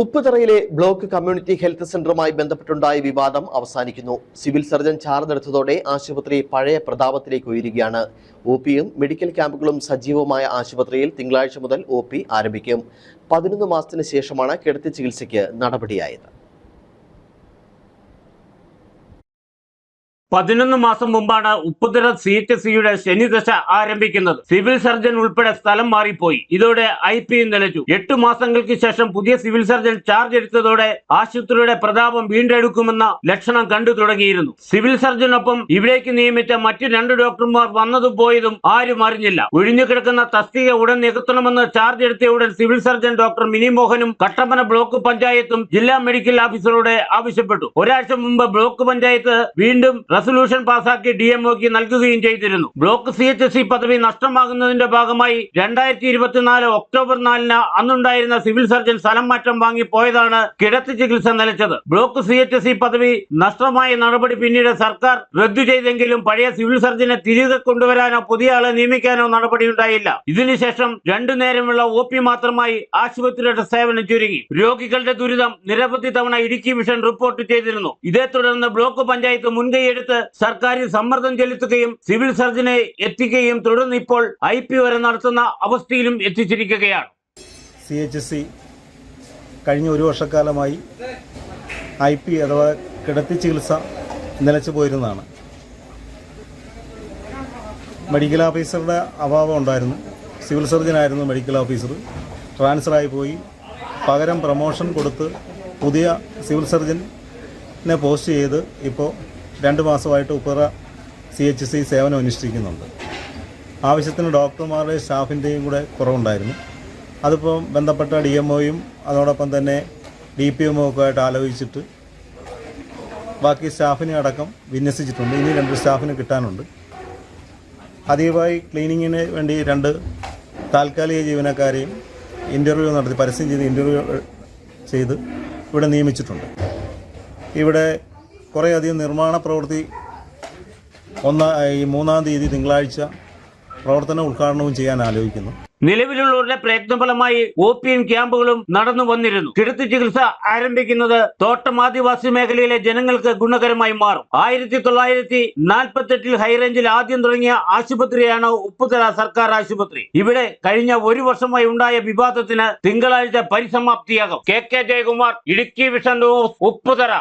ഉപ്പുതറയിലെ block community health സെന്ററുമായി ബന്ധപ്പെട്ടുണ്ടായ വിവാദം അവസാനിക്കുന്നു. സിവിൽ സർജൻ ചാർജ് എടുത്തതോടെ ആശുപത്രി പഴയ പ്രതാപത്തിലേക്ക് ഉയരുകയാണ്. ഒ പിയും മെഡിക്കൽ ക്യാമ്പുകളും സജീവമായ ആശുപത്രിയിൽ തിങ്കളാഴ്ച മുതൽ ഒ ആരംഭിക്കും. പതിനൊന്ന് മാസത്തിന് ശേഷമാണ് കിടത്തി ചികിത്സയ്ക്ക് നടപടിയായത്. പതിനൊന്ന് മാസം മുമ്പാണ് ഉപ്പുതറ സി എച്ച് സിയുടെ ശനിദശ ആരംഭിക്കുന്നത്. സിവിൽ സർജൻ ഉൾപ്പെടെ സ്ഥലം മാറിപ്പോയി. ഇതോടെ ഐ പി നിലച്ചു. എട്ടു മാസങ്ങൾക്ക് ശേഷം പുതിയ സിവിൽ സർജൻ ചാർജ് എടുത്തതോടെ ആശുപത്രിയുടെ പ്രതാപം വീണ്ടെടുക്കുമെന്ന ലക്ഷണം കണ്ടു തുടങ്ങിയിരുന്നു. സിവിൽ സർജനൊപ്പം ഇവിടേക്ക് നിയമിച്ച മറ്റു രണ്ട് ഡോക്ടർമാർ വന്നതും പോയതും ആരും അറിഞ്ഞില്ല. ഒഴിഞ്ഞു കിടക്കുന്ന തസ്തിക ഉടൻ നികത്തണമെന്ന് ചാർജ് എടുത്ത ഉടൻ സിവിൽ സർജൻ ഡോക്ടർ മിനി മോഹനും കട്ടപ്പന ബ്ലോക്ക് പഞ്ചായത്തും ജില്ലാ മെഡിക്കൽ ഓഫീസറോട് ആവശ്യപ്പെട്ടു. ഒരാഴ്ച മുമ്പ് ബ്ലോക്ക് പഞ്ചായത്ത് വീണ്ടും റെസൊല്യൂഷൻ പാസാക്കി ഡി എംഒക്ക് നൽകുകയും ചെയ്തിരുന്നു. ബ്ലോക്ക് സി എച്ച് സി പദവി നഷ്ടമാകുന്നതിന്റെ ഭാഗമായി രണ്ടായിരത്തി ഇരുപത്തിനാല് ഒക്ടോബർ നാലിന് അന്നുണ്ടായിരുന്ന സിവിൽ സർജൻ സ്ഥലം മാറ്റം വാങ്ങി പോയതാണ് കിടത്തി ചികിത്സ നിലച്ചത്. ബ്ലോക്ക് സി എച്ച് സി പദവി നഷ്ടമായ നടപടി പിന്നീട് സർക്കാർ റദ്ദു ചെയ്തെങ്കിലും പഴയ സിവിൽ സർജനെ തിരികെ കൊണ്ടുവരാനോ പുതിയ ആളെ നിയമിക്കാനോ നടപടിയുണ്ടായില്ല. ഇതിനുശേഷം രണ്ടു നേരമുള്ള ഒ പി മാത്രമായി ആശുപത്രിയുടെ സേവനം ചുരുങ്ങി. രോഗികളുടെ ദുരിതം നിരവധി തവണ ഇടുക്കി മിഷൻ റിപ്പോർട്ട് ചെയ്തിരുന്നു. ഇതേ തുടർന്ന് ബ്ലോക്ക് പഞ്ചായത്ത് മുൻകൈയെടുത്ത് സർക്കാരിൽ സമ്മർദ്ദം ചെലുത്തുകയും സിവിൽ സർജനെ എത്തിക്കുകയും തുടർന്ന് ഇപ്പോൾ ഐ പി വരെ നടത്തുന്ന അവസ്ഥയിലും എത്തിച്ചിരിക്കുകയാണ്. സി എച്ച് സി കഴിഞ്ഞ ഒരു വർഷക്കാലമായി ഐ പി അഥവാ കിടത്തി ചികിത്സ നിലച്ചു പോയിരുന്നതാണ്. മെഡിക്കൽ ഓഫീസറുടെ അഭാവം ഉണ്ടായിരുന്നു. സിവിൽ സർജനായിരുന്നു മെഡിക്കൽ ഓഫീസർ. ട്രാൻസ്ഫറായി പോയി. പകരം പ്രമോഷൻ കൊടുത്ത് പുതിയ സിവിൽ സർജനെ പോസ്റ്റ് ചെയ്ത് ഇപ്പോൾ രണ്ട് മാസമായിട്ട് ഉപ്പറ സി എച്ച് സി സേവനം അനുഷ്ഠിക്കുന്നുണ്ട്. ആവശ്യത്തിന് ഡോക്ടർമാരുടെയും സ്റ്റാഫിന്റെയും കൂടെ കുറവുണ്ടായിരുന്നു. അതിപ്പോൾ ബന്ധപ്പെട്ട ഡി എം ഒയും അതോടൊപ്പം തന്നെ ഡി പി എം ഒക്കെ ആയിട്ട് ആലോചിച്ചിട്ട് ബാക്കി സ്റ്റാഫിനെ അടക്കം വിന്യസിച്ചിട്ടുണ്ട്. ഇനി രണ്ട് സ്റ്റാഫിന് കിട്ടാനുണ്ട്. അതീവായി ക്ലീനിങ്ങിന് വേണ്ടി രണ്ട് താൽക്കാലിക ജീവനക്കാരെയും ഇന്റർവ്യൂ നടത്തി പരസ്യം ചെയ്ത് ഇന്റർവ്യൂ ചെയ്ത് ഇവിടെ നിയമിച്ചിട്ടുണ്ട്. ഇവിടെ കുറേയധികം നിർമ്മാണ പ്രവൃത്തി ഒന്ന് ഈ മൂന്നാം തീയതി തിങ്കളാഴ്ച പ്രവർത്തന ഉദ്ഘാടനവും ചെയ്യാൻ ആലോചിക്കുന്നു. നിലവിലുള്ളവരുടെ പ്രയത്നഫലമായി ഒ പി എൻ ക്യാമ്പുകളും നടന്നു വന്നിരുന്നു. കിടത്തി ചികിത്സ ആരംഭിക്കുന്നത് തോട്ടം ആദിവാസി മേഖലയിലെ ജനങ്ങൾക്ക് ഗുണകരമായി മാറും. ആയിരത്തി തൊള്ളായിരത്തി നാൽപ്പത്തെട്ടിൽ ഹൈറേഞ്ചിൽ ആദ്യം തുടങ്ങിയ ആശുപത്രിയാണ് ഉപ്പുതല സർക്കാർ ആശുപത്രി. ഇവിടെ കഴിഞ്ഞ ഒരു വർഷമായി ഉണ്ടായ വിവാദത്തിന് തിങ്കളാഴ്ച പരിസമാപ്തിയാകും. K K Jayakumar Idukki vision news Upputhala.